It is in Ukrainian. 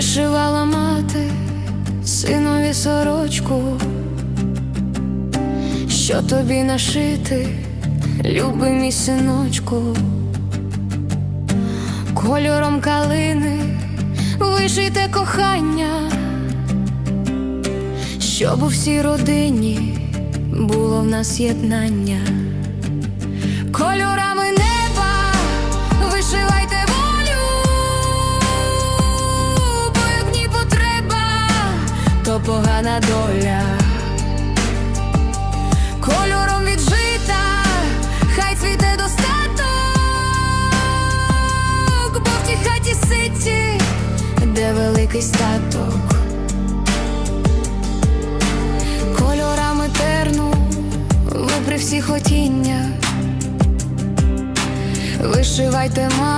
вишивала мати синові сорочку, що тобі нашити, любий мій синочку, кольором калини вишите кохання, щоб у всій родині було в нас єднання. Погана доля. Кольором віджита, хай цвіте достаток, бо в тій хаті ситі, де великий статок. Кольорами терну, ви при всіх хотіннях Вишивайте ма.